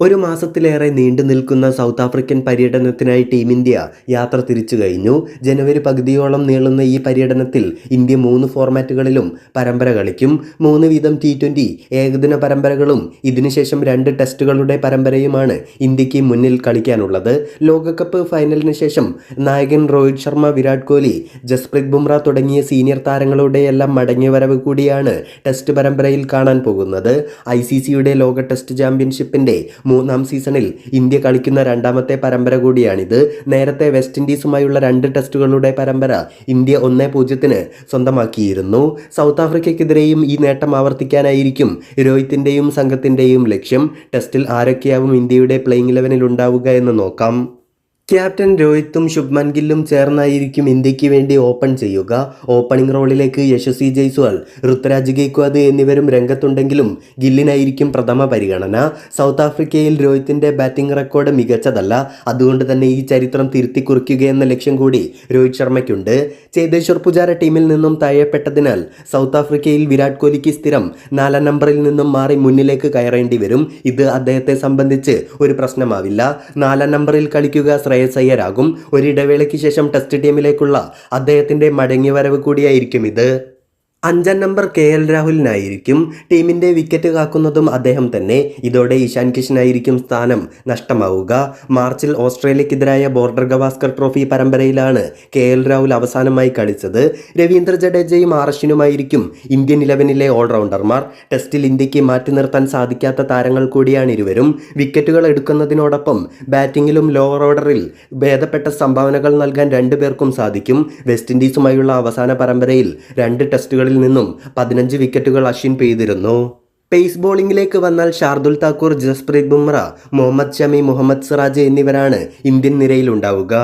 ഒരു മാസത്തിലേറെ നീണ്ടു നിൽക്കുന്ന സൗത്ത് ആഫ്രിക്കൻ പര്യടനത്തിനായി ടീം ഇന്ത്യ യാത്ര തിരിച്ചു കഴിഞ്ഞു. ജനുവരി പകുതിയോളം നീളുന്ന ഈ പര്യടനത്തിൽ ഇന്ത്യ മൂന്ന് ഫോർമാറ്റുകളിലും പരമ്പര കളിക്കും. മൂന്ന് വീതം ടി ട്വന്റി ഏകദിന പരമ്പരകളും ഇതിനുശേഷം രണ്ട് ടെസ്റ്റുകളുടെ പരമ്പരയുമാണ് ഇന്ത്യയ്ക്ക് മുന്നിൽ കളിക്കാനുള്ളത്. ലോകകപ്പ് ഫൈനലിന് ശേഷം നായകൻ രോഹിത് ശർമ്മ വിരാട് കോഹ്ലി ജസ്പ്രീത് ബുംറ തുടങ്ങിയ സീനിയർ താരങ്ങളുടെയെല്ലാം മടങ്ങിവരവ് കൂടിയാണ് ടെസ്റ്റ് പരമ്പരയിൽ കാണാൻ പോകുന്നത്. ഐ സി സിയുടെ ലോക ടെസ്റ്റ് ചാമ്പ്യൻഷിപ്പിന്റെ മൂന്നാം സീസണിൽ ഇന്ത്യ കളിക്കുന്ന രണ്ടാമത്തെ പരമ്പര കൂടിയാണിത്. നേരത്തെ വെസ്റ്റ് ഇൻഡീസുമായുള്ള രണ്ട് ടെസ്റ്റുകളുടെ പരമ്പര ഇന്ത്യ ഒന്നേ പൂജ്യത്തിന് സ്വന്തമാക്കിയിരുന്നു. സൗത്ത് ആഫ്രിക്കയ്ക്കെതിരെയും ഈ നേട്ടം ആവർത്തിക്കാനായിരിക്കും രോഹിത്തിന്റെയും സംഘത്തിന്റെയും ലക്ഷ്യം. ടെസ്റ്റിൽ ആരൊക്കെയാവും ഇന്ത്യയുടെ പ്ലേയിങ് ലെവനിൽ ഉണ്ടാവുക എന്ന് നോക്കാം. ക്യാപ്റ്റൻ രോഹിത്തും ശുഭ്മൻ ഗില്ലും ചേർന്നായിരിക്കും ഇന്ത്യയ്ക്ക് വേണ്ടി ഓപ്പൺ ചെയ്യുക. ഓപ്പണിംഗ് റോളിലേക്ക് യശസ്വി ജയ്സ്വാൾ ഋതുരാജ് ഗെയ്ക്വാദ് എന്നിവരും രംഗത്തുണ്ടെങ്കിലും ഗില്ലിനായിരിക്കും പ്രഥമ പരിഗണന. സൗത്ത് ആഫ്രിക്കയിൽ രോഹിത്തിന്റെ ബാറ്റിംഗ് റെക്കോർഡ് മികച്ചതല്ല. അതുകൊണ്ട് തന്നെ ഈ ചരിത്രം തിരുത്തി കുറിക്കുകയെന്ന ലക്ഷ്യം കൂടി രോഹിത് ശർമ്മയ്ക്കുണ്ട്. ചേതേശ്വർ പുജാര ടീമിൽ നിന്നും തഴയപ്പെട്ടതിനാൽ സൗത്ത് ആഫ്രിക്കയിൽ വിരാട് കോഹ്ലിക്ക് സ്ഥിരം നാലാം നമ്പറിൽ നിന്നും മാറി മുന്നിലേക്ക് കയറേണ്ടി വരും. ഇത് അദ്ദേഹത്തെ സംബന്ധിച്ച് ഒരു പ്രശ്നമാവില്ല. നാലാം നമ്പറിൽ കളിക്കുക ശ്രേയസ് അയ്യരാകും ഒരിടവേളയ്ക്ക് ശേഷം ടെസ്റ്റ് ടീമിലേക്കുള്ള അദ്ദേഹത്തിന്റെ മടങ്ങിവരവ് കൂടിയായിരിക്കും ഇത്. അഞ്ചാം നമ്പർ കെ എൽ രാഹുലിനായിരിക്കും ടീമിന്റെ വിക്കറ്റ് കാക്കുന്നതും അദ്ദേഹം തന്നെ. ഇതോടെ ഇഷാൻ കിഷനായിരിക്കും സ്ഥാനം നഷ്ടമാവുക. മാർച്ചിൽ ഓസ്ട്രേലിയക്കെതിരായ ബോർഡർ ഗവാസ്കർ ട്രോഫി പരമ്പരയിലാണ് കെ എൽ രാഹുൽ അവസാനമായി കളിച്ചത്. രവീന്ദ്ര ജഡേജയും ആർ അശ്വിനുമായിരിക്കും ഇന്ത്യൻ ഇലവനിലെ ഓൾറൗണ്ടർമാർ ടെസ്റ്റിൽ ഇന്ത്യയ്ക്ക് മാറ്റി നിർത്താൻ സാധിക്കാത്ത താരങ്ങൾ കൂടിയാണ് ഇരുവരും. വിക്കറ്റുകൾ എടുക്കുന്നതിനോടൊപ്പം ബാറ്റിംഗിലും ലോവർ ഓർഡറിൽ ഭേദപ്പെട്ട സംഭാവനകൾ നൽകാൻ രണ്ടുപേർക്കും സാധിക്കും. വെസ്റ്റ് ഇൻഡീസുമായുള്ള അവസാന പരമ്പരയിൽ രണ്ട് ടെസ്റ്റുകളിൽ നിന്നും പതിനഞ്ച് വിക്കറ്റുകൾ അശ്വിൻ പെയ്തിരുന്നു. പേസ് ബോളിംഗിലേക്ക് വന്നാൽ ഷാർദുൽ താക്കൂർ ജസ്പ്രീത് ബുംറ മുഹമ്മദ് ഷമി മുഹമ്മദ് സിറാജ് എന്നിവരാണ് ഇന്ത്യൻ നിരയിലുണ്ടാവുക.